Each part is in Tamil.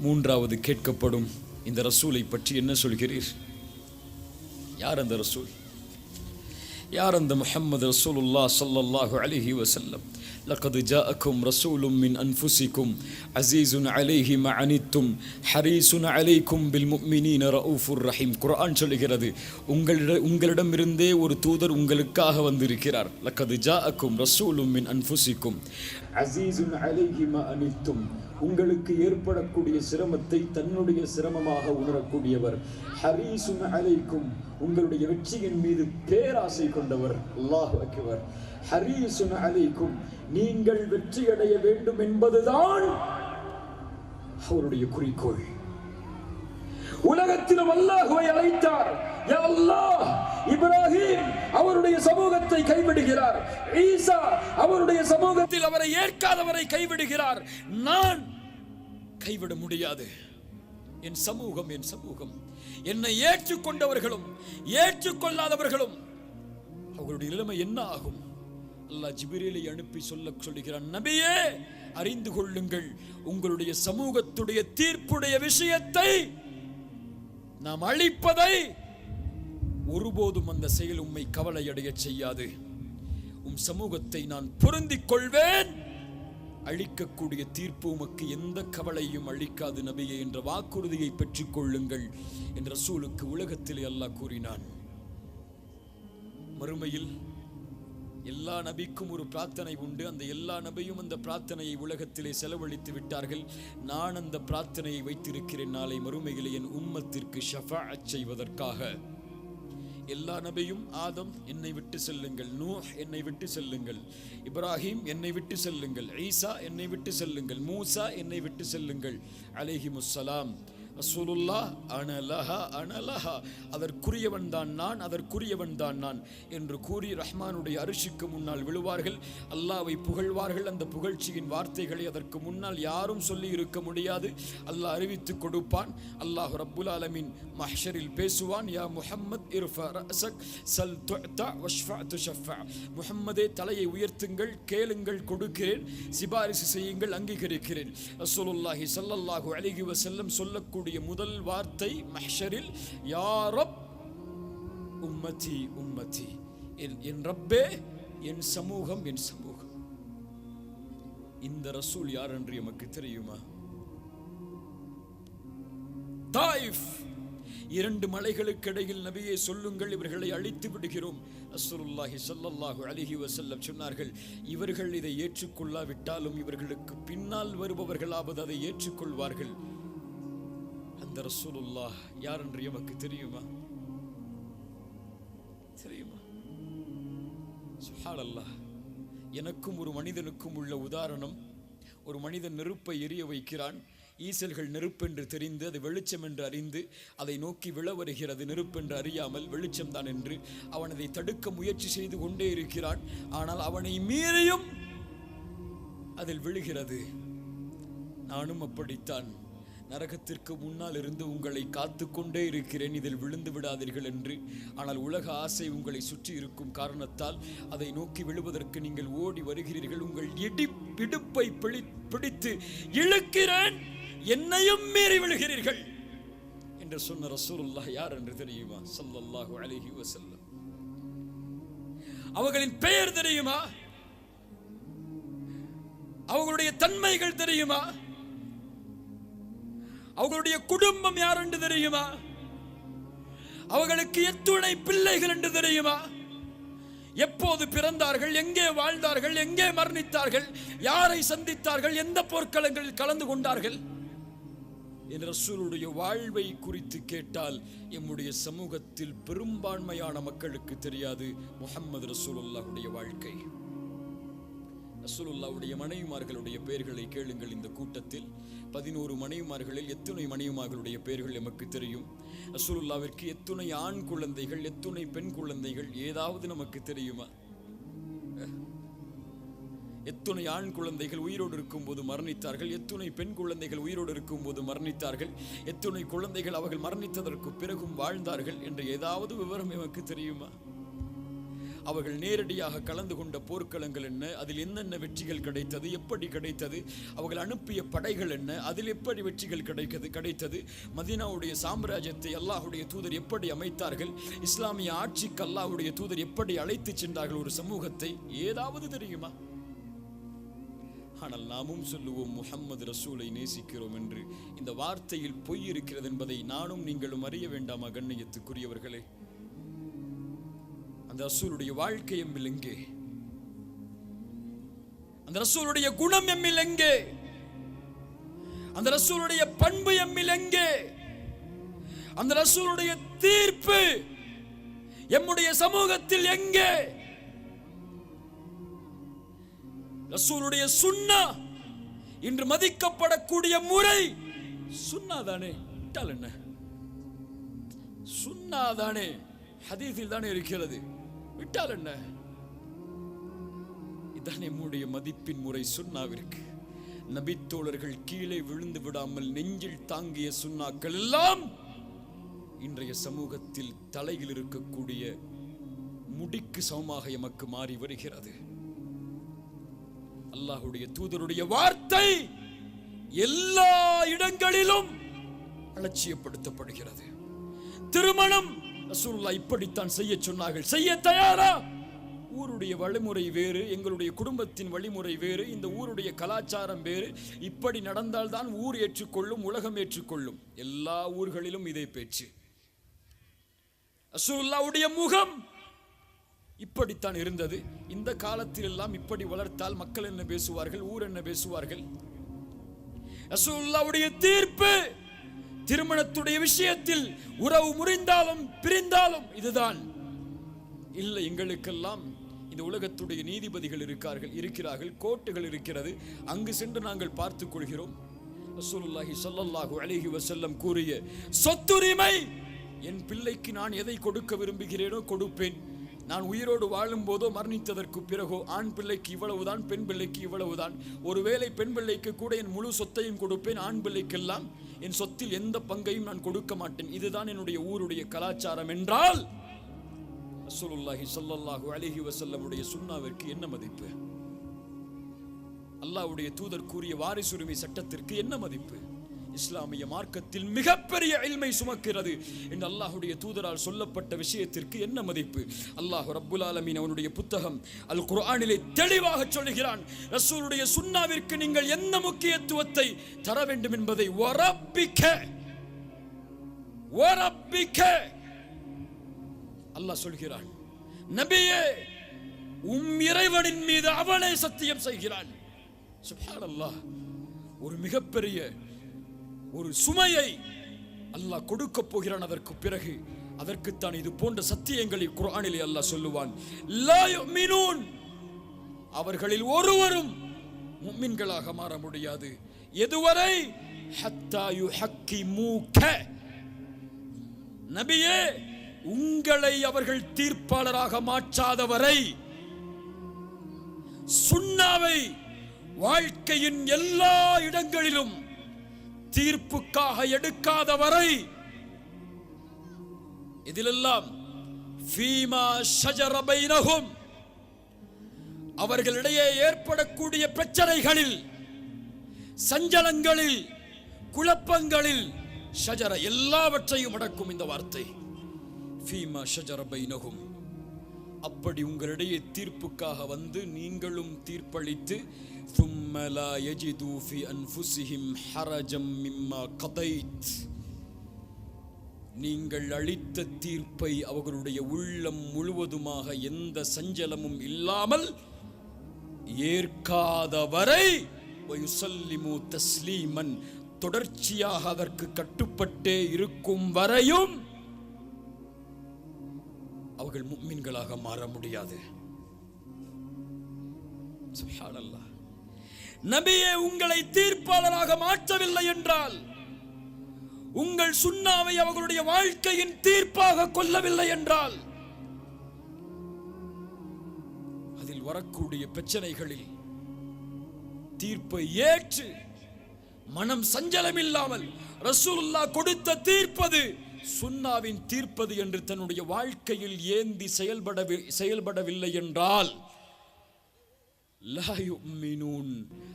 மூன்றாவது கேட்கப்படும். இந்த ரசூலை பற்றி என்ன சொல்கிறீர்? யார் அந்த ரசூல்? யார் அந்த முஹம்மது ரசூலுல்லாஹ் ஸல்லல்லாஹு அலிஹி வசல்லம் لقد جاءكم رسول من أنفسكم عزيز عليه ما عنتم حريص عليكم بالمؤمنين رؤوف رحيم குர்ஆன் சொல்லுகிறது உங்களிட உங்களிடமிருந்தே ஒரு தூதர் உங்களுக்காக வந்திருக்கிறார் لقد جاءكم رسول من أنفسكم عزيز عليه ما عنتم உங்களுக்கு ஏற்படக்கூடிய சிரமத்தை தன்னுடைய சிரமமாக உணரக்கூடியவர் ஹரீசுன் அலைக்கும் உங்களுடைய வெற்றியின் மீது பேராசை கொண்டவர் அல்லாஹ் அக்பர் ஹரீசுன் அலைக்கும் நீங்கள் வெற்றி அடைய வேண்டும் என்பதுதான் அவருடைய குறிக்கோள். உலகத்திலும் அல்லாஹுவை அழைத்தார். யா அல்லாஹ் இப்ராஹிம் அவருடைய சமூகத்தை கைவிடுகிறார். ஈசா அவருடைய சமூகத்தில் அவரை ஏற்காதவரை கைவிடுகிறார். நான் கைவிட முடியாது. என் சமூகம் என் சமூகம். என்னை ஏற்றுக்கொண்டவர்களும் ஏற்றுக்கொள்ளாதவர்களும் அவர்களுடைய நிலைமை என்ன ஆகும்? அல்லாஹ் ஜிபிரிலை அனுப்பி சொல்ல சொல்லுகிறான் நபியே அறிந்து கொள்ளுங்கள் உங்களுடைய சமூகத்துடைய தீர்ப்புடைய விஷயத்தை நாம் அழிப்பதை ஒருபோதும் அந்த செயல் உம்மை கவலையடைய செய்யாது. உம் சமூகத்தை நான் பொருந்திக் கொள்வேன். அழிக்கக்கூடிய தீர்ப்பு உமக்கு எந்த கவலையும் அழிக்காது நபியே என்ற வாக்குறுதியை பெற்றுக் கொள்ளுங்கள் என்ற சூலுக்கு உலகத்திலே அல்லாஹ் கூறினான். மறுமையில் எல்லா நபிக்கும் ஒரு பிரார்த்தனை உண்டு. அந்த எல்லா நபியும் அந்த பிரார்த்தனையை உலகத்திலே செலவழித்து விட்டார்கள். நான் அந்த பிரார்த்தனையை வைத்திருக்கிறேன். நாளை மறுமைகளை என் உம்மத்திற்கு ஷஃபா செய்வதற்காக. எல்லா நபியும் ஆதம் என்னை விட்டு செல்லுங்கள். நூஹ் என்னை விட்டு செல்லுங்கள். இப்ராஹிம் என்னை விட்டு செல்லுங்கள். ஈசா என்னை விட்டு செல்லுங்கள். மூசா என்னை விட்டு செல்லுங்கள். அலைஹிமுஸ்ஸலாம். ரசூலுல்லா அனலஹா அனலஹா. அதற்குரியவன் தான் நான் அதற்குரியவன் தான் நான் என்று கூறி ரஹ்மானுடைய அரிசிக்கு முன்னால் விழுவார்கள். அல்லாவை புகழ்வார்கள். அந்த புகழ்ச்சியின் வார்த்தைகளை அதற்கு முன்னால் யாரும் சொல்லி இருக்க முடியாது. அல்லாஹ் அறிவித்து கொடுப்பான். அல்லாஹ் ரப்புல் ஆலமின் மஹ்ஷரில் பேசுவான். யா முஹம்மத் சல் வஷ்ஃபா முஹம்மதே தலையை உயர்த்துங்கள் கேளுங்கள் கொடுக்கிறேன். சிபாரிசு செய்யுங்கள் அங்கீகரிக்கிறேன். ரசூலுல்லாஹி சல்லல்லாஹு அலைஹி வசல்லம் சொல்லக்கூடிய அவருடைய முதல் வார்த்தை மஹ்ஷரில் யாரப் உம்மதி உம்மதி. என்- ரப்பே என் சமூகம் என் சமூகம். இந்த ரசூல் யார் என்று எமக்கு தெரியுமா? தாயிஃப். இரண்டு மலைகளுக்கு இடையில் நபியை சொல்லுங்கள் இவர்களை அழித்து விடுகிறோம். அசுருல்லாஹி சல்லல்லாஹு அலிஹி வசல்லம் சொன்னார்கள் இவர்கள் இதை ஏற்றுக்கொள்ளாவிட்டாலும் இவர்களுக்கு பின்னால் வருபவர்களாவது அதை ஏற்றுக்கொள்வார்கள். அந்த ரசூலுல்லா யார் என்று எமக்கு தெரியுமா? தெரியுமா? சுஹாலல்லா எனக்கும் ஒரு மனிதனுக்கும் உள்ள உதாரணம் ஒரு மனிதன் நெருப்பை எரிய வைக்கிறான் ஈசல்கள் நெருப்பென்று தெரிந்து அது வெளிச்சம் என்று அறிந்து அதை நோக்கி விழ வருகிறது. நெருப்பென்று அறியாமல் வெளிச்சம்தான் என்று அவன் அதை தடுக்க முயற்சி செய்து கொண்டே இருக்கிறான். ஆனால் அவனை மீறியும் அதில் விழுகிறது. நானும் அப்படித்தான். நரகத்திற்கு முன்னால் இருந்து உங்களை காத்து கொண்டே இருக்கிறேன். இதில் விழுந்து விடாதீர்கள் என்று. ஆனால் உலக ஆசை உங்களை சுற்றி இருக்கும் காரணத்தால் அதை நோக்கி விழுவதற்கு நீங்கள் ஓடி வருகிறீர்கள். உங்கள் இடி பிடிப்பை பிடி பிடித்து இழுக்கிறேன். என்னையும் மீறி விழுகிறீர்கள் என்று சொன்ன ரசூலுல்லாஹ் யார் என்று தெரியுமா? சல்லல்லாஹு அலைஹி வசல்லம் அவர்களின் பெயர் தெரியுமா? அவர்களுடைய தன்மைகள் தெரியுமா? அவர்களுடைய குடும்பம் யார் என்று தெரியுமா? அவர்களுக்கு எத்துணை பிள்ளைகள் என்று தெரியுமா? எப்போது பிறந்தார்கள் எங்கே வாழ்ந்தார்கள் எங்கே மரணித்தார்கள் யாரை சந்தித்தார்கள் எந்த போர்க்களங்களில் கலந்து கொண்டார்கள்? என் ரசூலுடைய வாழ்வை குறித்து கேட்டால் எம்முடைய சமூகத்தில் பெரும்பான்மையான மக்களுக்கு தெரியாது முஹம்மது ரசூலுல்லாஹுடைய வாழ்க்கை. ரசூலுல்லாவுடைய மனைவிமார்களுடைய பெயர்களை கேளுங்கள். இந்த கூட்டத்தில் பதினோரு மனைவிமார்களில் எத்துணை மனைவிமார்களுடைய பெயர்கள் எமக்கு தெரியும். ரசூலுல்லாவிற்கு எத்துணை ஆண் குழந்தைகள் எத்துணை பெண் குழந்தைகள் ஏதாவது நமக்கு தெரியுமா? எத்துணை ஆண் குழந்தைகள் உயிரோடு இருக்கும்போது மரணித்தார்கள் எத்துணை பெண் குழந்தைகள் உயிரோடு இருக்கும்போது மரணித்தார்கள் எத்துணை குழந்தைகள் அவர்கள் மரணித்ததற்கு பிறகும் வாழ்ந்தார்கள் என்ற ஏதாவது விவரம் எமக்கு தெரியுமா? அவர்கள் நேரடியாக கலந்து கொண்ட போர்க்களங்கள் என்ன? அதில் என்னென்ன வெற்றிகள் கிடைத்தது? எப்படி கிடைத்தது? அவர்கள் அனுப்பிய படைகள் என்ன? அதில் எப்படி வெற்றிகள் கிடைக்கிறது கிடைத்தது? மதீனாவுடைய சாம்ராஜ்யத்தை அல்லாஹுடைய தூதர் எப்படி அமைத்தார்கள்? இஸ்லாமிய ஆட்சிக்கு அல்லாஹுடைய தூதர் எப்படி அழைத்துச் சென்றார்கள்? ஒரு சமூகத்தை ஏதாவது தெரியுமா? ஆனால் நாமும் சொல்லுவோம் முஹம்மது ரசூலை நேசிக்கிறோம் என்று. இந்த வார்த்தையில் பொய் இருக்கிறது என்பதை நானும் நீங்களும் அறிய வேண்டாமா கண்ணியத்துக்குரியவர்களே? அந்த ரசூலுடைய வாழ்க்கை எம்மில் எங்கே? அந்த ரசூலுடைய குணம் எம்மில் எங்கே? அந்த ரசூலுடைய பண்பு எம்மில் எங்கே? அந்த ரசூலுடைய தீர்ப்பு எம்முடைய சமூகத்தில் எங்கே? ரசூலுடைய சுன்னா இன்று மதிக்கப்படக்கூடிய முறை சுன்னா தானே? என்ன? சுன்னா தானே? ஹதீஸில் தானே இருக்கிறது. விட்டால் என்ன இதான் நம்முடைய மதிப்பின் முறை சுண்ணாவிற்கு. நபித்தோழர்கள் கீழே விழுந்து விடாமல் நெஞ்சில் தாங்கிய சுண்ணாக்கள் எல்லாம் இன்றைய சமூகத்தில் தலையில் இருக்கக்கூடிய முடிக்கு சமமாக எமக்கு மாறி வருகிறது. அல்லாஹுடைய தூதருடைய வார்த்தை எல்லா இடங்களிலும் அலட்சியப்படுத்தப்படுகிறது. திருமணம் ரசூலுல்லாஹ் இப்படித்தான் செய்ய சொன்னார்கள். செய்ய தயாரா? ஊருடைய வழிமுறை வேறு எங்களுடைய குடும்பத்தின் வழிமுறை வேறு இந்த ஊருடைய கலாச்சாரம் வேறு. இப்படி நடந்தால்தான் ஊர் ஏற்றுக்கொள்ளும் உலகம் ஏற்றுக்கொள்ளும். எல்லா ஊர்களிலும் இதே பேச்சு. அசுல்லாவுடைய முகம் இப்படித்தான் இருந்தது. இந்த காலத்தில் எல்லாம் இப்படி வளர்த்தால் மக்கள் என்ன பேசுவார்கள் ஊர் என்ன பேசுவார்கள்? அசுல்லாவுடைய தீர்ப்பு திருமணத்துடைய விஷயத்தில் உறவு முறிந்தாலும் பிரிந்தாலும் இதுதான். இல்லை எங்களுக்கெல்லாம் இந்த உலகத்துடைய நீதிபதிகள் இருக்கார்கள் இருக்கிறார்கள் கோர்ட்டுகள் இருக்கிறது. அங்கு சென்று நாங்கள் பார்த்துக் கொள்கிறோம். ரசூலுல்லாஹி ஸல்லல்லாஹு அலைஹி வஸல்லம் கூறிய சொத்துரிமை! என் பிள்ளைக்கு நான் எதை கொடுக்க விரும்புகிறேனோ கொடுப்பேன். நான் உயிரோடு வாழும் போதோ மரணித்ததற்கு பிறகோ ஆண் பிள்ளைக்கு இவ்வளவுதான் பெண் பிள்ளைக்கு இவ்வளவுதான். ஒருவேளை பெண் பிள்ளைக்கு கூட என் முழு சொத்தையும் கொடுப்பேன் ஆண் பிள்ளைக்கெல்லாம் என் சொத்தில் எந்த பங்கையும் நான் கொடுக்க மாட்டேன். இதுதான் என்னுடைய ஊருடைய கலாச்சாரம் என்றால் அசுலுல்லாஹி சொல்லல்லாஹு அலிஹி வசல்லமுடைய சுண்ணாவிற்கு என்ன மதிப்பு? அல்லாவுடைய தூதர் கூறிய வாரிசுரிமை சட்டத்திற்கு என்ன மதிப்பு? இஸ்லாமிய மார்க்கத்தில் மிகப்பெரிய இல்மை சுமக்கிறது. என்று அல்லாஹுடைய தூதரால் சொல்லப்பட்ட விஷயத்திற்கு என்ன மதிப்பு? அல்லாஹ் ரப்புல் ஆலமீன் அவனுடைய புத்தகம் அல் குரானிலே தெளிவாக சொல்லுகிறான் ரசூலுடைய சுண்ணாவிற்கு நீங்கள் என்ன முக்கியத்துவத்தை தர வேண்டும் என்பதை வரப்பிக்க வரப்பிக்க அல்லாஹ் சொல்கிறான். நபியே உம் இறைவனின் மீது அவனே சத்தியம் செய்கிறான். சுப்ஹானல்லாஹ் ஒரு மிகப்பெரிய ஒரு சுமையை அல்லாஹ் கொடுக்க போகிறான் அதற்கு பிறகு அதற்குத்தான் இது போன்ற சத்தியங்களை குரானிலே அல்லாஹ் சொல்லுவான் அவர்களில் ஒருவரும் முஃமின்களாக மாற முடியாது. எதுவரை? ஹத்தா நபியே உங்களை அவர்கள் தீர்ப்பாளராக மாற்றாதவரை சுண்ணாவை வாழ்க்கையின் எல்லா இடங்களிலும் தீர்ப்புக்காக எடுக்காதவரை இதிலெல்லாம் அவர்களிடையே ஏற்படக்கூடிய பிரச்சனைகளில் சஞ்சலங்களில் குழப்பங்களில் ஷஜர எல்லாவற்றையும் அடக்கும் இந்த வார்த்தை. ஃபீமா ஷஜர பைனஹும் அப்படி உங்களிடையே தீர்ப்புக்காக வந்து நீங்களும் தீர்ப்பளித்து ثم لا يجدوا في أنفسهم حرجا مما قضيت நீங்கள் அளித்த தீர்ப்பை அவர்களுடைய உள்ளம் முழுவதுமாக எந்த சஞ்சலமும் இல்லாமல் ஏற்காதவரை வயுசல்லிமு தஸ்லீமன் தொடர்ச்சியாக அதற்கு கட்டுப்பட்டே இருக்கும் வரையும் அவர்கள் முக்மின்களாக மாற முடியாது சுப்ஹானல்லாஹ். நபியே உங்களை தீர்ப்பாளராக மாற்றவில்லை என்றால் உங்கள் சுண்ணாவை அவர்களுடைய வாழ்க்கையின் தீர்ப்பாக கொள்ளவில்லை என்றால் அதில் வரக்கூடிய பிரச்சனைகளில் தீர்ப்பை ஏற்று மனம் சஞ்சலம் இல்லாமல் ரசூலுல்லாஹ் கொடுத்த தீர்ப்பது சுன்னாவின் தீர்ப்பது என்று தன்னுடைய வாழ்க்கையில் ஏந்தி செயல்பட செயல்படவில்லை என்றால் லா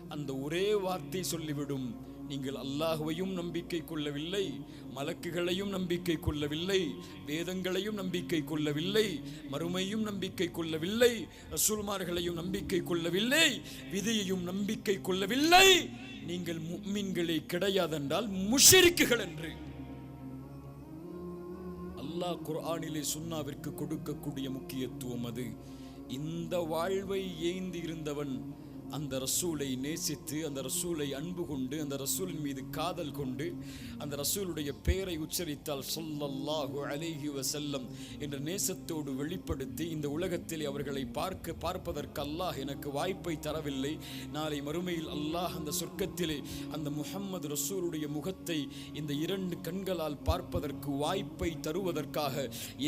அந்த ஒரே வார்த்தை சொல்லிவிடும். நீங்கள் அல்லாஹுவையும் நம்பிக்கை கொள்ளவில்லை மலக்குகளையும் நம்பிக்கை கொள்ளவில்லை வேதங்களையும் நம்பிக்கை கொள்ளவில்லை மறுமையும் நம்பிக்கை கொள்ளவில்லை ரசூல்மார்களையும் நம்பிக்கை கொள்ளவில்லை விதியையும் நம்பிக்கை கொள்ளவில்லை. நீங்கள் மீன்களை கிடையாதென்றால் முஷரிக்குகள் என்று. அல்லாஹ் குர்ஆனிலே சுன்னாவிற்கு கொடுக்கக்கூடிய முக்கியத்துவம் அது. இந்த வாழ்வை ஏந்தி இருந்தவன் அந்த ரசூலை நேசித்து அந்த ரசூலை அன்பு கொண்டு அந்த ரசூலின் மீது காதல் கொண்டு அந்த ரசூலுடைய பெயரை உச்சரித்தால் சொல்லல்லாஹு அலேஹி வசல்லம் என்ற நேசத்தோடு வெளிப்படுத்தி இந்த உலகத்தில் அவர்களை பார்க்க பார்ப்பதற்கு அல்லாஹ் எனக்கு வாய்ப்பை தரவில்லை. நாளை மறுமையில் அல்லாஹ் அந்த சொர்க்கத்திலே அந்த முஹம்மது ரசூலுடைய முகத்தை இந்த இரண்டு கண்களால் பார்ப்பதற்கு வாய்ப்பை தருவதற்காக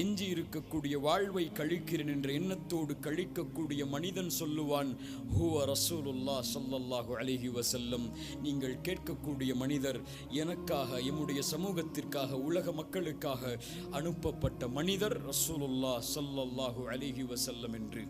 எஞ்சி இருக்கக்கூடிய வாழ்வை கழிக்கிறேன் என்ற எண்ணத்தோடு கழிக்கக்கூடிய மனிதன் சொல்லுவான் ஹூ ரசூ ரசூலுல்லா சல்லல்லாஹு அலிஹி வசல்லம் நீங்கள் கேட்கக்கூடிய மனிதர் எனக்காக எம்முடைய சமூகத்திற்காக உலக மக்களுக்காக அனுப்பப்பட்ட மனிதர் ரசூலுல்லா சல்லல்லாஹு அலிஹி வசல்லம் என்று.